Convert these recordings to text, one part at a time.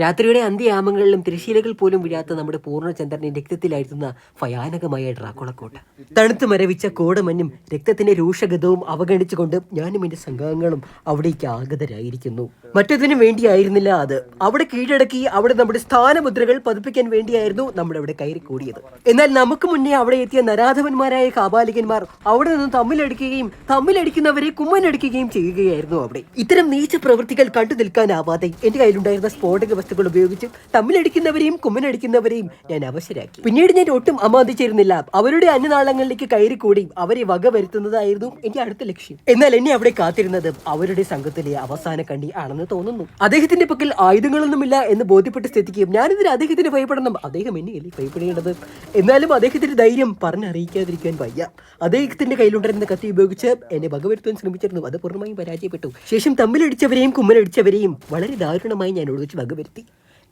രാത്രിയുടെ അന്ത്യയാമങ്ങളിലും തിരശീലകൾ പോലും വീഴാത്ത നമ്മുടെ പൂർണചന്ദ്രനെ രക്തത്തിലായിരുന്ന ഭയാനകമായ ഡ്രാക്കുളക്കോട്ട. തണുത്തു മരവിച്ച കോടമഞ്ഞും രക്തത്തിന്റെ രൂക്ഷഗതവും അവഗണിച്ചുകൊണ്ട് ഞാനും എന്റെ സംഘങ്ങളും അവിടേക്ക് ആഗതരായിരിക്കുന്നു. മറ്റതിനു വേണ്ടിയായിരുന്നില്ല അത്. അവിടെ കീഴടക്കി അവിടെ നമ്മുടെ സ്ഥാനമുദ്രകൾ പതിപ്പിക്കാൻ വേണ്ടിയായിരുന്നു നമ്മൾ അവിടെ കയറി കൂടിയത്. എന്നാൽ നമുക്ക് മുന്നേ അവിടെ എത്തിയ നരാധവന്മാരായ കാബാലികന്മാർ അവിടെ നിന്ന് തമ്മിലടിക്കുകയും തമ്മിലടിക്കുന്നവരെ കുമ്മനടിക്കുകയും ചെയ്യുകയായിരുന്നു അവിടെ. ഇത്തരം നീച്ച പ്രവൃത്തികൾ കണ്ടു നിൽക്കാനാവാതെ എന്റെ കയ്യിലുണ്ടായിരുന്ന സ്ഫോടക വസ്തുക്കൾ ഉപയോഗിച്ച് തമ്മിലടിക്കുന്നവരെയും കുമ്മനടിക്കുന്നവരെയും ഞാൻ അവശരാക്കി. പിന്നീട് ഞാൻ ഒട്ടും അമാന്തിച്ചിരുന്നില്ല. അവരുടെ അന്യനാളങ്ങളിലേക്ക് കയറി കൂടി അവരെ വക വരുത്തുന്നതായിരുന്നു എന്റെ അടുത്ത ലക്ഷ്യം. എന്നാൽ എന്നെ അവിടെ കാത്തിരുന്നത് അവരുടെ സംഘത്തിലെ അവസാന കണ്ണി ആണെന്ന് തോന്നുന്നു. അദ്ദേഹത്തിന്റെ പക്കൽ ആയുധങ്ങളൊന്നുമില്ല എന്ന് ബോധ്യപ്പെട്ട സ്ഥിതിക്ക് ഞാനിതിന് അദ്ദേഹത്തിന് ഭയപ്പെടണം. അദ്ദേഹം എന്നെയല്ലേ ഭയപ്പെടേണ്ടത്? എന്നാലും അദ്ദേഹത്തിന്റെ ധൈര്യം പറഞ്ഞറിയിക്കാതിരിക്കാൻ വയ്യ. അദ്ദേഹത്തിന്റെ കയ്യിലുണ്ടായിരുന്ന കത്തി ഉപയോഗിച്ച് എന്നെ വകവരുത്താൻ ശ്രമിച്ചിരുന്നു. അത് പൂർണമായും പരാജയപ്പെട്ടു. ശേഷം തമ്മിലടിച്ചവരെയും കുമ്മലടിച്ചവരെയും വളരെ ദാരുണമായി ഞാൻ ഒളിച്ച് വകവരുത്തി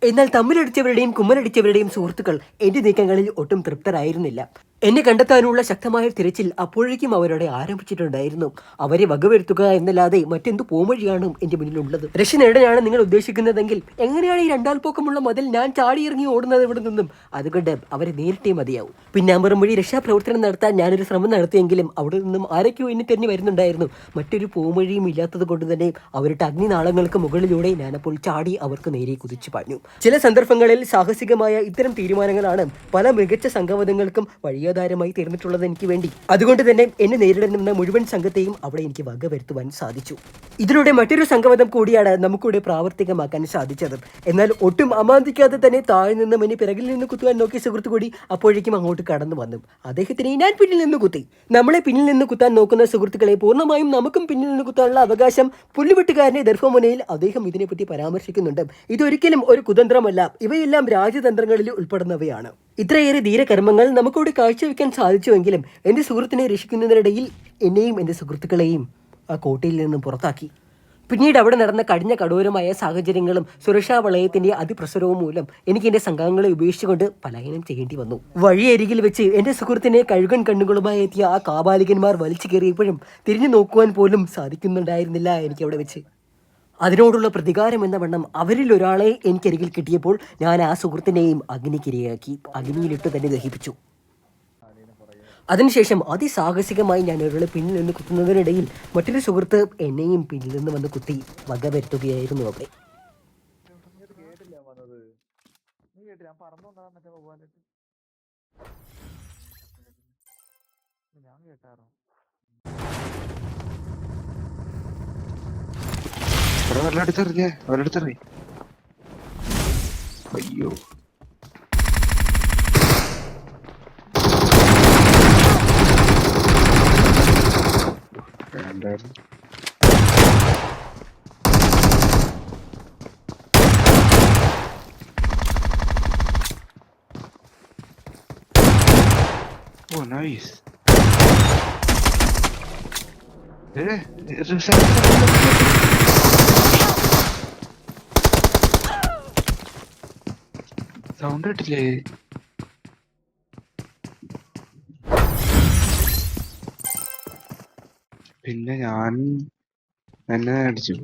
എന്നാൽ തമ്മിലടിച്ചവരുടെയും കുമ്മലടിച്ചവരുടെയും സുഹൃത്തുക്കൾ എന്റെ നീക്കങ്ങളിൽ ഒട്ടും തൃപ്തരായിരുന്നില്ല. എന്നെ കണ്ടെത്താനുള്ള ശക്തമായ തിരച്ചിൽ അപ്പോഴേക്കും അവരോടെ ആരംഭിച്ചിട്ടുണ്ടായിരുന്നു. അവരെ വകവരുത്തുക എന്നല്ലാതെ മറ്റെന്ത് പോംവഴിയാണ് എന്റെ മുന്നിലുള്ളത്? രക്ഷ നേടാനാണ് നിങ്ങൾ ഉദ്ദേശിക്കുന്നതെങ്കിൽ? എങ്ങനെയാണ് ഈ രണ്ടാൽ പോക്കമുള്ള മതിൽ ഞാൻ ചാടിയിറങ്ങി ഓടുന്നത് ഇവിടെ നിന്നും? അതുകൊണ്ട് അവരെ നേരിട്ടേ മതിയാവും. പിന്നാമ്പുറം വഴി രക്ഷാപ്രവർത്തനം നടത്താൻ ഞാനൊരു ശ്രമം നടത്തിയെങ്കിലും അവിടെ നിന്നും ആരൊക്കെയോ എന്നെ തെരഞ്ഞു വരുന്നുണ്ടായിരുന്നു. മറ്റൊരു പോംവഴിയും ഇല്ലാത്തത് കൊണ്ട് തന്നെ അവരുടെ അഗ്നിനാളങ്ങൾക്ക് മുകളിലൂടെ ഞാനപ്പോൾ ചാടി അവർക്ക് നേരെ കുതിച്ചു പാഞ്ഞു. ചില സന്ദർഭങ്ങളിൽ സാഹസികമായ ഇത്തരം തീരുമാനങ്ങളാണ് പല മികച്ച സംഘവതങ്ങൾക്കും വഴിയാധാരമായി തീർന്നിട്ടുള്ളത് എനിക്ക് വേണ്ടി. അതുകൊണ്ട് തന്നെ എന്നെ നേരിടുന്ന മുഴുവൻ സംഘത്തെയും അവിടെ എനിക്ക് വകവരുത്തുവാൻ സാധിച്ചു. ഇതിലൂടെ മറ്റൊരു സംഘവധം കൂടിയാണ് നമുക്കിവിടെ പ്രാവർത്തികമാക്കാൻ സാധിച്ചത്. എന്നാൽ ഒട്ടും അമാന്തിക്കാതെ തന്നെ താഴെ നിന്ന് മനി പിറകിൽ നിന്ന് കുത്തുവാൻ നോക്കിയ സുഹൃത്ത് കൂടി അപ്പോഴേക്കും അങ്ങോട്ട് കടന്നു വന്നു. അദ്ദേഹത്തിനെ ഞാൻ പിന്നിൽ നിന്ന് കുത്തി. നമ്മളെ പിന്നിൽ നിന്ന് കുത്താൻ നോക്കുന്ന സുഹൃത്തുക്കളെ പൂർണമായും നമുക്കും പിന്നിൽ നിന്ന് കുത്താനുള്ള അവകാശം പുല്ലുവെട്ടുകാരനെ ദർഭമുനയിൽ അദ്ദേഹം ഇതിനെപ്പറ്റി പരാമർശിക്കുന്നുണ്ട്. ഇതൊരിക്കലും ഒരു കുതന്ത്രമല്ല. ഇവയെല്ലാം രാജതന്ത്രങ്ങളിൽ ഉൾപ്പെടുന്നവയാണ്. ഇത്രയേറെ ധീരകർമ്മങ്ങൾ നമുക്കിവിടെ കാഴ്ചവെക്കാൻ സാധിച്ചുവെങ്കിലും എന്റെ സുഹൃത്തിനെ രക്ഷിക്കുന്നതിനിടയിൽ എന്നെയും എന്റെ സുഹൃത്തുക്കളെയും ആ കോട്ടയിൽ നിന്നും പുറത്താക്കി. പിന്നീട് അവിടെ നടന്ന കഴിഞ്ഞ കടൂരമായ സാഹചര്യങ്ങളും സുരക്ഷാ വളയത്തിന്റെ അതിപ്രസരവും മൂലം എനിക്ക് എന്റെ സംഘങ്ങളെ ഉപേക്ഷിച്ചുകൊണ്ട് പലായനം ചെയ്യേണ്ടി വന്നു. വഴിയരികിൽ വെച്ച് എന്റെ സുഹൃത്തിനെ കഴുകൻ കണ്ണുകളുമായി എത്തിയ ആ കാബാലികന്മാർ വലിച്ചു കയറിയപ്പോഴും തിരിഞ്ഞു നോക്കുവാൻ പോലും സാധിക്കുന്നുണ്ടായിരുന്നില്ല എനിക്ക് അവിടെ വെച്ച്. അതിനോടുള്ള പ്രതികാരം എന്ന വണ്ണം അവരിൽ ഒരാളെ എനിക്കരികിൽ കിട്ടിയപ്പോൾ ഞാൻ ആ സുഹൃത്തിനെയും അഗ്നിക്കിരയാക്കി അഗ്നിയിലിട്ട് തന്നെ ദഹിപ്പിച്ചു. അതിനുശേഷം അതിസാഹസികമായി ഞാൻ ഒരാളെ പിന്നിൽ നിന്ന് കുത്തുന്നതിനിടയിൽ മറ്റൊരു സുഹൃത്ത് എന്നെയും പിന്നിൽ നിന്ന് വന്ന് കുത്തി വക വരുത്തുകയായിരുന്നു അവിടെ. ഞാൻ വന്നത് ഇവിടെ വെള്ളം അടിച്ചെറിഞ്ഞേ വെള്ളം അടിച്ചെറി അയ്യോ വേണ്ടായിരുന്നു ഓ നൈസ് ഏ സൗണ്ട് കിട്ടില്ലേ? പിന്നെ ഞാൻ എന്നെ അടിച്ചു.